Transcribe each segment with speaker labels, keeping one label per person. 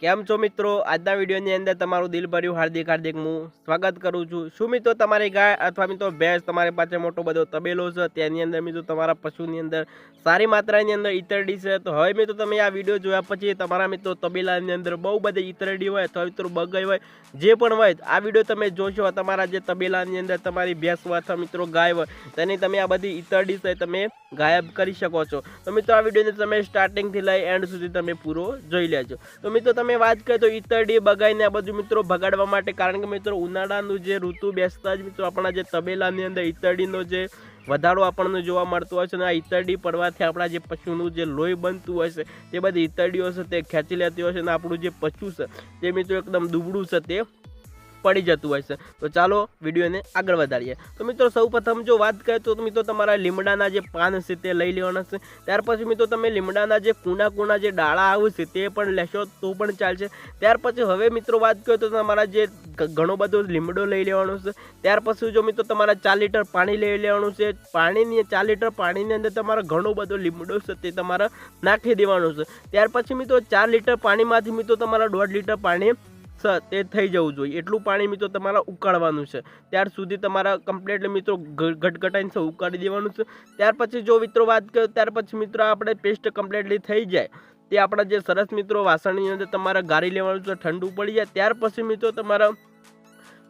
Speaker 1: કેમ છો મિત્રો? આજના વિડીયોની અંદર તમારું દિલ ભર્યું હાર્દિક હાર્દિક હું સ્વાગત કરું છું. શું મિત્રો તમારી ગાય અથવા મિત્રો ભેંસ તમારી પાસે મોટો બધો તબેલો છે? તેની અંદર મિત્રો તમારા પશુની અંદર સારી માત્રાની અંદર ઈતરડી છે. તો હવે મિત્રો તમે આ વીડિયો જોયા પછી તમારા મિત્રો તબેલાની અંદર બહુ બધી ઈતરડી હોય અથવા મિત્રો બગઈ હોય, જે પણ હોય, આ વીડિયો તમે જોશો તમારા જે તબેલાની અંદર તમારી ભેંસ હોય અથવા મિત્રો ગાય હોય, તેની તમે આ બધી ઈતરડી છે તમે ગાયબ કરી શકો છો. તો મિત્રો આ વિડીયોને તમે સ્ટાર્ટિંગથી લઈ એન્ડ સુધી તમે પૂરો જોઈ લેજો. તો મિત્રો તમે વાત કરીએ તો ઈતરડી બગાઈને આ બધું મિત્રો ભગાડવા માટે, કારણ કે મિત્રો ઉનાળાનું જે ઋતુ બેસતા જ મિત્રો આપણા જે તબેલાની અંદર ઈતરડીનો જે વધારો આપણને જોવા મળતો હોય છે અને આ ઈતરડી પડવાથી આપણા જે પશુનું જે લોહી બનતું હોય છે, તે બધી ઈતરડીઓ છે તે ખેંચી લેતી હોય છે અને આપણું જે પશુ છે તે મિત્રો એકદમ દુબળું છે તે પડી જતું હોય છે. તો ચાલો વિડીયોને આગળ વધારીએ. તો મિત્રો સૌ પ્રથમ જો વાત કરીએ તો મિત્રો, તમારા લીમડાના જે પાન છે તે લઈ લેવાના છે. ત્યાર પછી મિત્રો, તમે લીમડાના જે કૂણા કૂણા જે ડાળા આવું છે તે પણ લેશો, તો પણ ચાલશે. ત્યાર પછી હવે મિત્રો, વાત કરીએ તો તમારા જે ઘણો બધો લીમડો લઈ લેવાનો છે. ત્યાર પછી જો મિત્રો, તમારા ચાર લીટર પાણી લઈ લેવાનું છે. પાણીની, ચાર લીટર પાણીની અંદર તમારે ઘણો બધો લીમડો છે તે તમારે નાખી દેવાનું છે. ત્યાર પછી મિત્રો, ચાર લીટર પાણીમાંથી મિત્રો, તમારા દોઢ લીટર પાણી તે થઈ જવું જોઈએ. એટલું પાણી મિત્રો તમારે ઉકાળવાનું છે. ત્યાર સુધી તમારા કમ્પ્લીટલી મિત્રો ઘટઘટાઈને સૌ ઉકાળી દેવાનું છે. ત્યાર પછી જો મિત્રો વાત કરો, ત્યાર પછી મિત્રો આપણે પેસ્ટ કમ્પ્લીટલી થઈ જાય. તે આપણા જે સરસ મિત્રો વાસણની અંદર તમારે ગાળી લેવાનું છે, ઠંડુ પડી જાય. ત્યાર પછી મિત્રો તમારા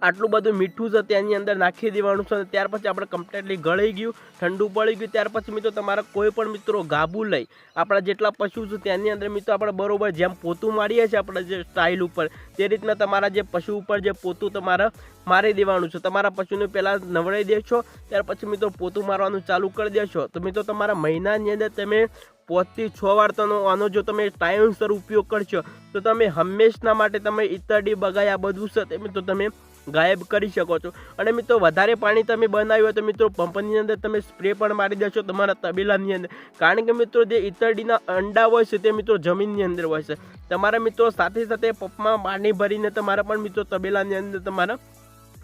Speaker 1: આટલું બધું મીઠું છે તેની અંદર નાખી દેવાનું છે અને ત્યાર પછી આપણે કમ્પ્લેટલી ગળી ગયું, ઠંડુ પડી ગયું. ત્યાર પછી મિત્રો તમારા કોઈ પણ મિત્રો ગાબુ લઈ, આપણા જેટલા પશુ છે તેની અંદર મિત્રો આપણે બરોબર જેમ પોતું મારીએ છીએ આપણે જે સ્ટાઇલ ઉપર, તે રીતના તમારા જે પશુ ઉપર જે પોતું તમારા મારી દેવાનું છે. તમારા પશુને પહેલાં નવડાવી દેશો, ત્યાર પછી મિત્રો પોતું મારવાનું ચાલુ કરી દેશો. તો મિત્રો તમારા મહિનાની અંદર તમે પોતથી છ વાર તનો આનો જો તમે ટાઈમસર ઉપયોગ કરશો, તો તમે હંમેશના માટે તમે ઈતરડી બગાય આ બધું છે તે મિત્રો તમે ગાયબ કરી શકો છો. અને મિત્રો, વધારે પાણી તમે બનાવ્યું હોય તો મિત્રો, પંપની અંદર તમે સ્પ્રે પણ મારી દેશો તમારા તબેલાની અંદર. કારણ કે મિત્રો, જે ઈતરડીના અંડા હોય છે તે મિત્રો જમીનની અંદર હોય છે. તમારા મિત્રો સાથે સાથે પંપમાં પાણી ભરીને તમારા પણ મિત્રો તબેલાની અંદર તમારા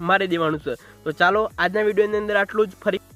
Speaker 1: મારી દેવાનું છે. તો ચાલો, આજના વિડીયોની અંદર આટલું જ. ફરી